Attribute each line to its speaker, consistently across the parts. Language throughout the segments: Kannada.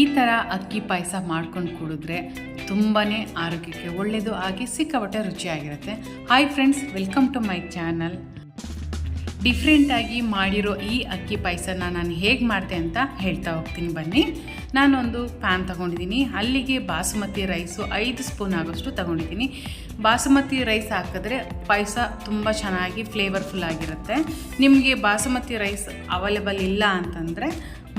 Speaker 1: ಈ ಥರ ಅಕ್ಕಿ ಪಾಯಸ ಮಾಡ್ಕೊಂಡು ಕುಡಿದ್ರೆ ತುಂಬಾ ಆರೋಗ್ಯಕ್ಕೆ ಒಳ್ಳೆಯದು ಆಗಿ ಸಿಕ್ಕಾಪಟ್ಟೆ ರುಚಿಯಾಗಿರುತ್ತೆ. Hi friends welcome to my channel ಡಿಫ್ರೆಂಟಾಗಿ ಮಾಡಿರೋ ಈ ಅಕ್ಕಿ ಪಾಯಸನ ನಾನು ಹೇಗೆ ಮಾಡಿದೆ ಅಂತ ಹೇಳ್ತಾ ಹೋಗ್ತೀನಿ ಬನ್ನಿ. ನಾನೊಂದು ಪ್ಯಾನ್ ತೊಗೊಂಡಿದ್ದೀನಿ. ಅಲ್ಲಿಗೆ ಬಾಸುಮತಿ ರೈಸು ಐದು ಸ್ಪೂನ್ ಆಗೋಷ್ಟು ತೊಗೊಂಡಿದ್ದೀನಿ. ಬಾಸುಮತಿ ರೈಸ್ ಹಾಕಿದ್ರೆ ಪಾಯಸ ತುಂಬ ಚೆನ್ನಾಗಿ ಫ್ಲೇವರ್ಫುಲ್ ಆಗಿರುತ್ತೆ. ನಿಮಗೆ ಬಾಸುಮತಿ ರೈಸ್ ಅವೈಲೇಬಲ್ ಇಲ್ಲ ಅಂತಂದರೆ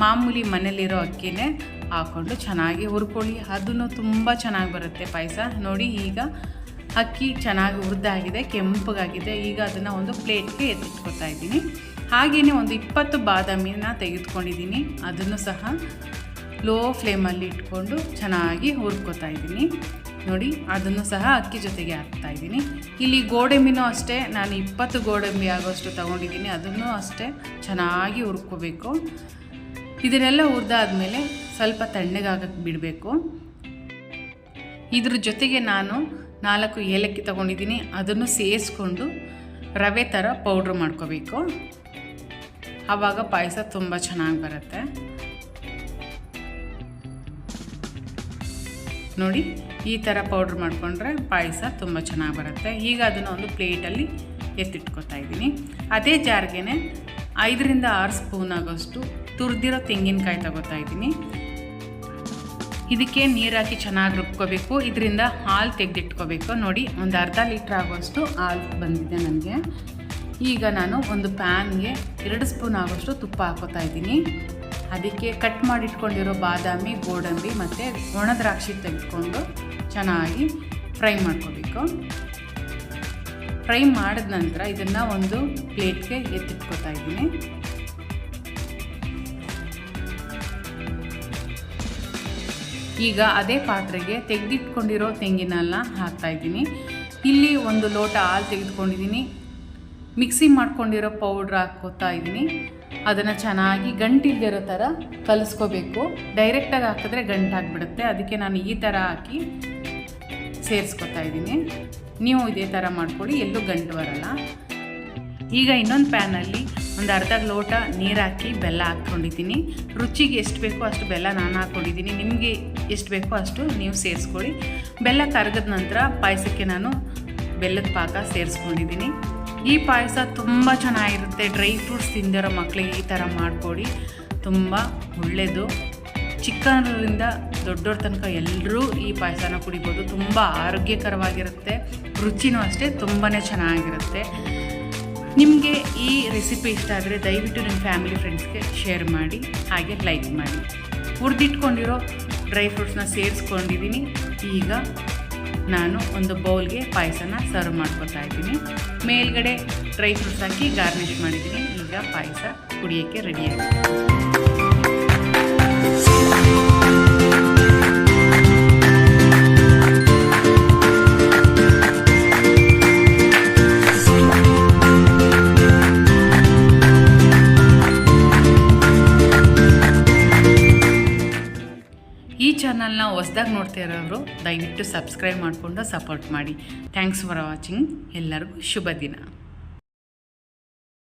Speaker 1: ಮಾಮೂಲಿ ಮನೇಲಿರೋ ಅಕ್ಕಿನೇ ಹಾಕ್ಕೊಂಡು ಚೆನ್ನಾಗಿ ಹುರ್ಕೊಳ್ಳಿ. ಅದನ್ನು ತುಂಬ ಚೆನ್ನಾಗಿ ಬರುತ್ತೆ ಪಾಯಸ. ನೋಡಿ, ಈಗ ಅಕ್ಕಿ ಚೆನ್ನಾಗಿ ಹುರಿದಾಗಿದೆ, ಕೆಂಪಗಾಗಿದೆ. ಈಗ ಅದನ್ನು ಒಂದು ಪ್ಲೇಟ್ಗೆ ಎತ್ತಿಟ್ಕೊತಾ ಇದ್ದೀನಿ. ಹಾಗೆಯೇ ಒಂದು ಇಪ್ಪತ್ತು ಬಾದಾಮಿನ ತೆಗೆದುಕೊಂಡಿದ್ದೀನಿ. ಅದನ್ನು ಸಹ ಲೋ ಫ್ಲೇಮಲ್ಲಿ ಇಟ್ಕೊಂಡು ಚೆನ್ನಾಗಿ ಹುರ್ಕೊತಾ ಇದ್ದೀನಿ. ನೋಡಿ, ಅದನ್ನು ಸಹ ಅಕ್ಕಿ ಜೊತೆಗೆ ಹಾಕ್ತಾ ಇದ್ದೀನಿ. ಇಲ್ಲಿ ಗೋಡಂಬಿನೂ ಅಷ್ಟೇ, ನಾನು ಇಪ್ಪತ್ತು ಗೋಡಂಬಿ ಆಗೋಷ್ಟು ತೊಗೊಂಡಿದ್ದೀನಿ. ಅದನ್ನು ಅಷ್ಟೇ ಚೆನ್ನಾಗಿ ಹುರ್ಕೋಬೇಕು. ಇದನ್ನೆಲ್ಲ ಹುರಿದಾದ್ಮೇಲೆ ಸ್ವಲ್ಪ ತಣ್ಣಗಾಗಕ್ಕೆ ಬಿಡಬೇಕು. ಇದ್ರ ಜೊತೆಗೆ ನಾನು ನಾಲ್ಕು ಏಲಕ್ಕಿ ತಗೊಂಡಿದ್ದೀನಿ. ಅದನ್ನು ಸೇರಿಸ್ಕೊಂಡು ರವೆ ಥರ ಪೌಡ್ರ್ ಮಾಡ್ಕೋಬೇಕು. ಆವಾಗ ಪಾಯಸ ತುಂಬ ಚೆನ್ನಾಗಿ ಬರುತ್ತೆ. ನೋಡಿ, ಈ ಥರ ಪೌಡ್ರ್ ಮಾಡಿಕೊಂಡ್ರೆ ಪಾಯಸ ತುಂಬ ಚೆನ್ನಾಗಿ ಬರುತ್ತೆ. ಈಗ ಅದನ್ನು ಒಂದು ಪ್ಲೇಟಲ್ಲಿ ಎತ್ತಿಟ್ಕೊತಾ ಇದ್ದೀನಿ. ಅದೇ ಜಾರ್ಗೆ ಐದರಿಂದ ಆರು ಸ್ಪೂನ್ ಆಗೋಷ್ಟು ತುರಿದಿರೋ ತೆಂಗಿನಕಾಯಿ ತಗೋತಾ ಇದ್ದೀನಿ. ಇದಕ್ಕೆ ನೀರಾಕಿ ಚೆನ್ನಾಗಿ ರುಬ್ಕೋಬೇಕು. ಇದರಿಂದ ಹಾಲು ತೆಗೆದಿಟ್ಕೋಬೇಕು. ನೋಡಿ, ಒಂದು ಅರ್ಧ ಲೀಟ್ರ್ ಆಗೋಷ್ಟು ಹಾಲು ಬಂದಿದೆ ನನಗೆ. ಈಗ ನಾನು ಒಂದು ಪ್ಯಾನ್ಗೆ ಎರಡು ಸ್ಪೂನ್ ಆಗೋಷ್ಟು ತುಪ್ಪ ಹಾಕೋತಾ ಇದ್ದೀನಿ. ಅದಕ್ಕೆ ಕಟ್ ಮಾಡಿಟ್ಕೊಂಡಿರೋ ಬಾದಾಮಿ, ಗೋಡಂಬಿ ಮತ್ತು ಒಣ ದ್ರಾಕ್ಷಿ ತೆಗೆದುಕೊಂಡು ಚೆನ್ನಾಗಿ ಫ್ರೈ ಮಾಡ್ಕೋಬೇಕು. ಫ್ರೈ ಮಾಡಿದ ನಂತರ ಇದನ್ನು ಒಂದು ಪ್ಲೇಟ್ಗೆ ಎತ್ತಿಟ್ಕೋತಾ ಇದ್ದೀನಿ. ಈಗ ಅದೇ ಪಾತ್ರೆಗೆ ತೆಗೆದಿಟ್ಕೊಂಡಿರೋ ತೆಂಗಿನೆಲ್ಲ ಹಾಕ್ತಾಯಿದ್ದೀನಿ ಇಲ್ಲಿ ಒಂದು ಲೋಟ ಹಾಲು ತೆಗೆದುಕೊಂಡಿದ್ದೀನಿ. ಮಿಕ್ಸಿ ಮಾಡ್ಕೊಂಡಿರೋ ಪೌಡ್ರ್ ಹಾಕ್ಕೋತಾ ಇದ್ದೀನಿ. ಅದನ್ನು ಚೆನ್ನಾಗಿ ಗಂಟಿಲ್ದಿರೋ ಥರ ಕಲಿಸ್ಕೋಬೇಕು. ಡೈರೆಕ್ಟಾಗಿ ಹಾಕಿದ್ರೆ ಗಂಟಾಗ್ಬಿಡುತ್ತೆ ಅದಕ್ಕೆ ನಾನು ಈ ಥರ ಹಾಕಿ ಸೇರಿಸ್ಕೊತಾ ಇದ್ದೀನಿ. ನೀವು ಇದೇ ಥರ ಮಾಡಿಕೊಡಿ ಎಲ್ಲೂ ಗಂಟು ಬರಲ್ಲ. ಈಗ ಇನ್ನೊಂದು ಪ್ಯಾನಲ್ಲಿ ಒಂದು ಅರ್ಧ ಲೋಟ ನೀರು ಹಾಕಿ ಬೆಲ್ಲ ಹಾಕ್ಕೊಂಡಿದ್ದೀನಿ. ರುಚಿಗೆ ಎಷ್ಟು ಬೇಕೋ ಅಷ್ಟು ಬೆಲ್ಲ ನಾನು ಹಾಕ್ಕೊಂಡಿದ್ದೀನಿ. ನಿಮಗೆ ಎಷ್ಟು ಬೇಕೋ ಅಷ್ಟು ನೀವು ಸೇರಿಸ್ಕೊಳ್ಳಿ. ಬೆಲ್ಲ ಕರಗದ ನಂತರ ಪಾಯಸಕ್ಕೆ ನಾನು ಬೆಲ್ಲದ ಪಾಕ ಸೇರಿಸ್ಕೊಂಡಿದ್ದೀನಿ. ಈ ಪಾಯಸ ತುಂಬ ಚೆನ್ನಾಗಿರುತ್ತೆ. ಡ್ರೈ ಫ್ರೂಟ್ಸ್ ತಿಂದಿರೋ ಮಕ್ಕಳಿಗೆ ಈ ಥರ ಮಾಡಿಕೊಡಿ. ತುಂಬ ಒಳ್ಳೆಯದು ಚಿಕ್ಕನರಿಂದ ದೊಡ್ಡವ್ರ ತನಕ ಎಲ್ಲರೂ ಈ ಪಾಯಸನ ಕುಡಿಬೋದು. ತುಂಬ ಆರೋಗ್ಯಕರವಾಗಿರುತ್ತೆ. ರುಚಿನೂ ಅಷ್ಟೇ ತುಂಬಾ ಚೆನ್ನಾಗಿರುತ್ತೆ. ನಿಮಗೆ ಈ ರೆಸಿಪಿ ಇಷ್ಟ ಆದರೆ ದಯವಿಟ್ಟು ನಿಮ್ಮ ಫ್ಯಾಮಿಲಿ ಫ್ರೆಂಡ್ಸ್ಗೆ ಶೇರ್ ಮಾಡಿ, ಹಾಗೆ ಲೈಕ್ ಮಾಡಿ. ಹುರಿದಿಟ್ಕೊಂಡಿರೋ ಡ್ರೈ ಫ್ರೂಟ್ಸ್ನ ಸೇರಿಸ್ಕೊಂಡಿದ್ದೀನಿ ಈಗ ನಾನು ಒಂದು ಬೌಲ್ಗೆ ಪಾಯಸನ ಸರ್ವ್ ಮಾಡ್ಕೊತಾ ಇದ್ದೀನಿ. ಮೇಲ್ಗಡೆ ಡ್ರೈ ಫ್ರೂಟ್ಸ್ ಹಾಕಿ ಗಾರ್ನಿಷ್ ಮಾಡಿದ್ದೀನಿ. ಈಗ ಪಾಯಸ ಕುಡಿಯೋಕ್ಕೆ ರೆಡಿಯಾಗಿದೆ ಚಾನಲ್ನ ಹೊಸ್ದಾಗಿ ನೋಡ್ತಾ ಇರೋರು, ದಯವಿಟ್ಟು ಸಬ್ಸ್ಕ್ರೈಬ್ ಮಾಡಿಕೊಂಡು ಸಪೋರ್ಟ್ ಮಾಡಿ. ಥ್ಯಾಂಕ್ಸ್ ಫಾರ್ ವಾಚಿಂಗ್ ಎಲ್ಲರಿಗೂ ಶುಭ ದಿನ